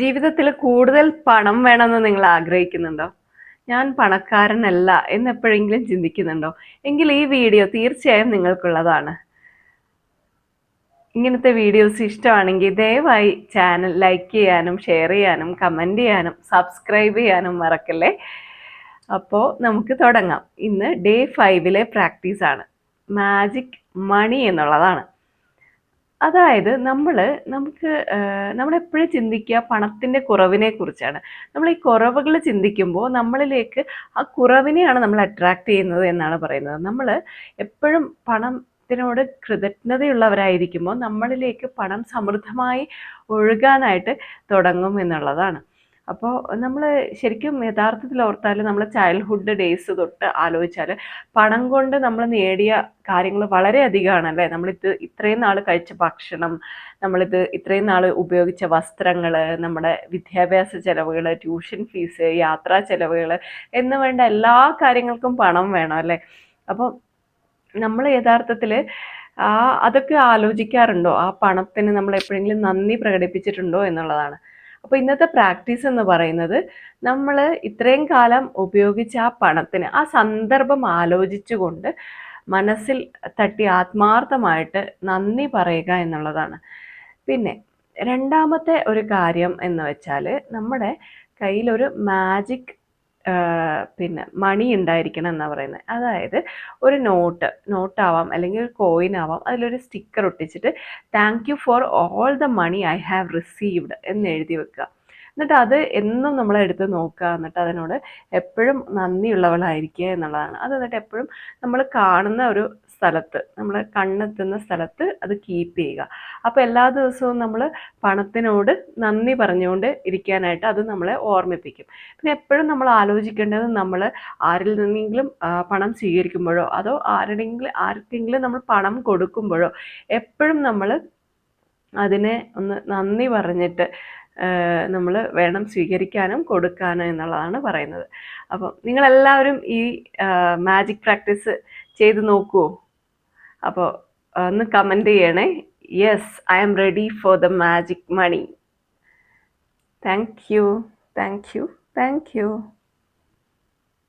ജീവിതത്തിൽ കൂടുതൽ പണം വേണമെന്ന് നിങ്ങൾ ആഗ്രഹിക്കുന്നുണ്ടോ? ഞാൻ പണക്കാരനല്ല എന്ന് എപ്പോഴെങ്കിലും ചിന്തിക്കുന്നുണ്ടോ? എങ്കിൽ ഈ വീഡിയോ തീർച്ചയായും നിങ്ങൾക്കുള്ളതാണ്. ഇങ്ങനത്തെ വീഡിയോസ് ഇഷ്ടമാണെങ്കിൽ ദയവായി ചാനൽ ലൈക്ക് ചെയ്യാനും ഷെയർ ചെയ്യാനും കമന്റ് ചെയ്യാനും സബ്സ്ക്രൈബ് ചെയ്യാനും മറക്കല്ലേ? അപ്പോൾ നമുക്ക് തുടങ്ങാം. ഇന്ന് ഡേ ഫൈവിലെ പ്രാക്ടീസാണ്. മാജിക് മണി എന്നുള്ളതാണ്. അതായത് നമ്മൾ നമുക്ക് നമ്മളെപ്പോഴും ചിന്തിക്കുക പണത്തിന്റെ കുറവിനെ കുറിച്ചാണ്. നമ്മൾ ഈ കുറവുകൾ ചിന്തിക്കുമ്പോൾ നമ്മളിലേക്ക് ആ കുറവിനെയാണ് നമ്മൾ അട്രാക്റ്റ് ചെയ്യുന്നത് എന്നാണ് പറയുന്നത്. നമ്മൾ എപ്പോഴും പണത്തിനോട് കൃതജ്ഞതയുള്ളവരായിരിക്കുമ്പോൾ നമ്മളിലേക്ക് പണം സമൃദ്ധമായി ഒഴുകാനായിട്ട് തുടങ്ങും എന്നുള്ളതാണ്. അപ്പോൾ നമ്മൾ ശരിക്കും യഥാർത്ഥത്തിൽ ഓർത്താൽ നമ്മൾ ചൈൽഡ്ഹുഡ് ഡേയ്സ് തൊട്ട് ആലോചിച്ചാൽ പണം കൊണ്ട് നമ്മൾ നേടിയ കാര്യങ്ങൾ വളരെ അധികമാണ് അല്ലേ നമ്മളിത് ഇത്രയും നാൾ കഴിച്ച ഭക്ഷണം നമ്മളിത് ഇത്രയും നാൾ ഉപയോഗിച്ച വസ്ത്രങ്ങൾ നമ്മുടെ വിദ്യാഭ്യാസ ചെലവുകൾ ട്യൂഷൻ ഫീസ് യാത്രാ ചെലവുകൾ എന്ന് വേണ്ട എല്ലാ കാര്യങ്ങൾക്കും പണം വേണം അല്ലേ? അപ്പോൾ നമ്മൾ യഥാർത്ഥത്തിൽ ആ അതൊക്കെ ആലോചിക്കാറുണ്ടോ? ആ പണത്തിന് നമ്മൾ എപ്പോഴെങ്കിലും നന്ദി പ്രകടിപ്പിച്ചിട്ടുണ്ടോ എന്നുള്ളതാണ്. അപ്പോൾ ഇന്നത്തെ പ്രാക്ടീസ് എന്ന് പറയുന്നത് നമ്മൾ ഇത്രയും കാലം ഉപയോഗിച്ച ആ പണത്തിന് ആ സന്ദർഭം ആലോചിച്ചുകൊണ്ട് മനസ്സിൽ തട്ടി ആത്മാർത്ഥമായിട്ട് നന്ദി പറയുക എന്നുള്ളതാണ്. പിന്നെ രണ്ടാമത്തെ ഒരു കാര്യം എന്ന് വെച്ചാൽ നമ്മുടെ കയ്യിലൊരു മാജിക് പിന്നെ മണി ഉണ്ടായിരിക്കണം എന്നാണ് പറയുന്നത് അതായത് ഒരു നോട്ട് നോട്ടാവാം അല്ലെങ്കിൽ ഒരു കോയിൻ ആവാം അതിലൊരു sticker ഒട്ടിച്ചിട്ട് thank you for all the money I have received എന്ന് എഴുതി വെക്കുക. എന്നിട്ട് അത് എന്നും നമ്മൾ എടുത്ത് നോക്കുക. എന്നിട്ട് അതിനോട് എപ്പോഴും നന്ദിയുള്ളവളായിരിക്കുക എന്നുള്ളതാണ്. അത് എന്നിട്ട് എപ്പോഴും നമ്മൾ കാണുന്ന ഒരു സ്ഥലത്ത് നമ്മൾ കണ്ണെത്തുന്ന സ്ഥലത്ത് അത് കീപ്പ് ചെയ്യുക. അപ്പോൾ എല്ലാ ദിവസവും നമ്മൾ പണത്തിനോട് നന്ദി പറഞ്ഞുകൊണ്ട് ഇരിക്കാനായിട്ട് അത് നമ്മളെ ഓർമ്മിപ്പിക്കും. പിന്നെ എപ്പോഴും നമ്മൾ ആലോചിക്കേണ്ടത് നമ്മൾ ആരിൽ നിന്നെങ്കിലും പണം സ്വീകരിക്കുമ്പോഴോ അതോ ആരുടെങ്കിലും ആർക്കെങ്കിലും നമ്മൾ പണം കൊടുക്കുമ്പോഴോ എപ്പോഴും നമ്മൾ അതിനെ ഒന്ന് നന്ദി പറഞ്ഞിട്ട് നമ്മൾ വേണം സ്വീകരിക്കാനും കൊടുക്കാനും എന്നുള്ളതാണ് പറയുന്നത്. അപ്പം നിങ്ങളെല്ലാവരും ഈ മാജിക് പ്രാക്ടീസ് ചെയ്ത് നോക്കുമോ അപ്പോൾ ഒന്ന് കമന്റ് ചെയ്യണേ. Yes, I am ready for the magic money. Thank you, thank you, thank you.